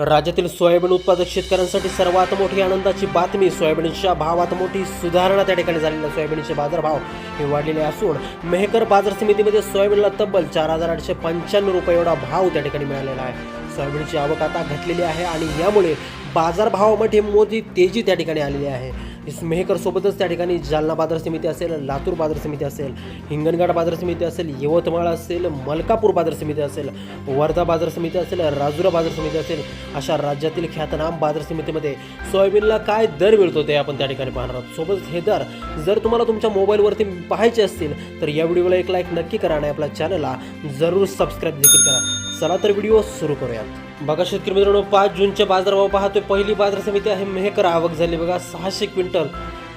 राज्यातील सोयाबीन उत्पादक शेतकऱ्यांसाठी सर्वात मोठी आनंदाची बातमी सोयाबीनच्या भावात मोठी सुधारणा त्या ठिकाणी झालेल्या सोयाबीनचे बाजारभाव हे वाढलेले असून मेहकर बाजार समितीमध्ये सोयाबीनला तब्बल चार हजार आठशे पंच्याण्णव रुपये एवढा भाव त्या ठिकाणी मिळालेला आहे. सोयाबीनची आवक आता घटलेली आहे आणि यामुळे बाजारभावामध्ये मोठी तेजी त्या ठिकाणी आलेली आहे. इस मेहकर सोबतच त्या ठिकाणी जालना बाजार समिती असेल लातूर बाजार समिती असेल हिंगणघाट बाजार समिती असेल यवतमाळ असेल मलकापूर बाजार समिती असेल वर्धा बाजार समिती असेल राजुरा बाजार समिती असेल अशा राज्यातील ख्यातनाम बाजार समितीमध्ये सोयाबीनला काय दर मिळतो ते आपण त्या ठिकाणी पाहणार आहोत. सोबत हे दर जर तुम्हाला तुमच्या मोबाईलवरती पाहायचे असतील तर या व्हिडिओला एक लाईक नक्की करा आणि आपल्या चॅनलला जरूर सबस्क्राईब देखील करा. चला तर व्हिडिओ सुरू करूयात. बघा शेतकरी मित्रांनो पाच जूनचे बाजारभाव पाहतोय. पहिली बाजार समिती आहे मेहकर आवक झाली. बघा सहाशे क्विंटल.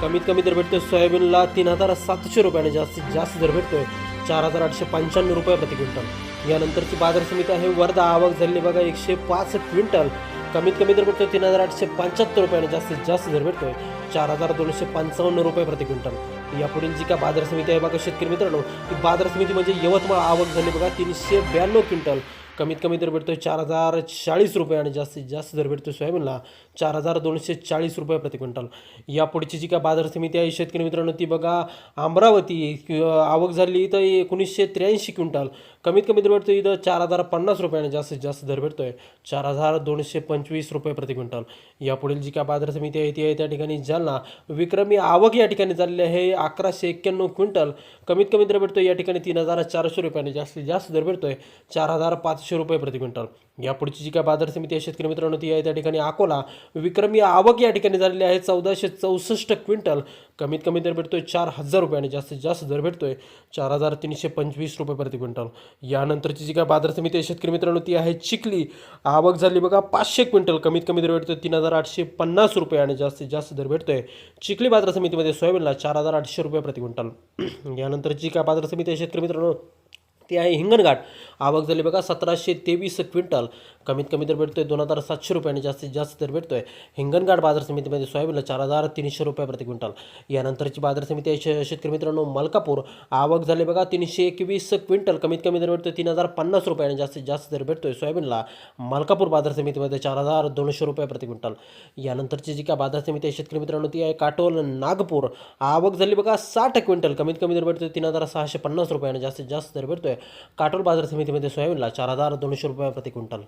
कमीत कमी दर भेटतोय सोयाबीनला तीन हजार सातशे रुपयाने जास्तीत जास्त दर भेटतोय. चार हजार आठशे पंच्याण्णव रुपये प्रति क्विंटल. यानंतरची बाजार समिती आहे वर्धा आवक झाली. बघा एकशे पाच क्विंटल. कमीत कमी दर भेटतोय तीन हजार आठशे पंच्याहत्तर रुपयाने जास्तीत जास्त दर भेटतोय. चार हजार दोनशे पंचावन्न रुपये प्रति क्विंटल. यापुढील जी का बाजार समिती आहे बघा शेतकरी मित्रांनो ती बाजार समिती म्हणजे यवतमाळ आवक झाली. बघा तीनशे ब्याण्णव क्विंटल. कमीत कमी दर भेटतोय चार हजार चाळीस रुपये आणि जास्तीत जास्त दर भेटतोय सोयाबीनला चार हजार दोनशे चाळीस रुपये प्रति क्विंटल. यापुढची जी काय बाजार समिती आहे शेतकरी मित्रांनो ती बघा अमरावती किंवा आवक झाली तर एकोणीसशे त्र्याऐंशी क्विंटल. कमीत कमी दर भेटतोय इथं चार हजार पन्नास रुपये आणि जास्तीत जास्त दर भेटतोय चार हजार दोनशे पंचवीस रुपये प्रति क्विंटल. यापुढील जी काय बाजार समिती आहे ती आहे त्या ठिकाणी जालना. विक्रमी आवक या ठिकाणी झालेली आहे अकराशे एक्क्याण्णव क्विंटल. कमीत कमी दर भेटतोय या ठिकाणी तीन हजार चारशे रुपये आणि जास्तीत जास्त दर भेटतोय चार हजार पाचशे रुपये प्रति क्विंटल. यापुढची जी काय बाजार समिती आहे शेतकरी मित्रांनो ती आहे त्या ठिकाणी अकोला. विक्रमी आवक या ठिकाणी झालेली आहे चौदाशे चौसष्ट क्विंटल. कमीत कमी दर भेटतोय चार हजार रुपये आणि जास्तीत जास्त दर भेटतोय चार हजार तीनशे पंचवीस रुपये प्रति क्विंटल. यानंतरची जी काय बाजार समिती आहे शेतकरी मित्रांनो ती आहे चिखली. आवक झाली बघा पाचशे क्विंटल. कमीत कमी दर भेटतोय तीन हजार आठशे पन्नास रुपये आणि जास्तीत जास्त दर भेटतोय चिखली बाजार समितीमध्ये सोयाबीनला चार हजार आठशे रुपये प्रति क्विंटल. यानंतरची जी काय बाजार समिती आहे शेतकरी मित्रांनो ती आहे हिंगणघाट. आवक झाली बघा सतराशे तेवीस क्विंटल. कमीत कमी दर भेटतोय दोन हजार सातशे रुपये आणि जास्तीत जास्त दर भेटतोय हिंगणघाट बाजार समितीमध्ये सोयाबीनला चार हजार तीनशे रुपये प्रति क्विंटल. यानंतरची बाजार समिती आहे शे- शेतकरी मित्रांनो मलकापूर. आवक झाली बघा तीनशे एकवीस क्विंटल. कमीत कमी दर भेटतोय तीन हजार पन्नास रुपये आणि जास्तीत जास्त दर भेटतोय सोयाबीनला. मलकापूर बाजार समितीमध्ये चार हजार दोनशे रुपये प्रति क्विंटल. यानंतरची जी काय बाजार समिती आहे शेतकरी मित्रांनो ती आहे काटोल नागपूर. आवक झाली बघा साठ क्विंटल. कमीत कमी दर भेटतोय तीन हजार सहाशे पन्नास रुपये आणि जास्तीत जास्त दर भेटतोय काटोल बाजार समितीमध्ये सोयाबीनला चार हजार दोनशे रुपये प्रति क्विंटल.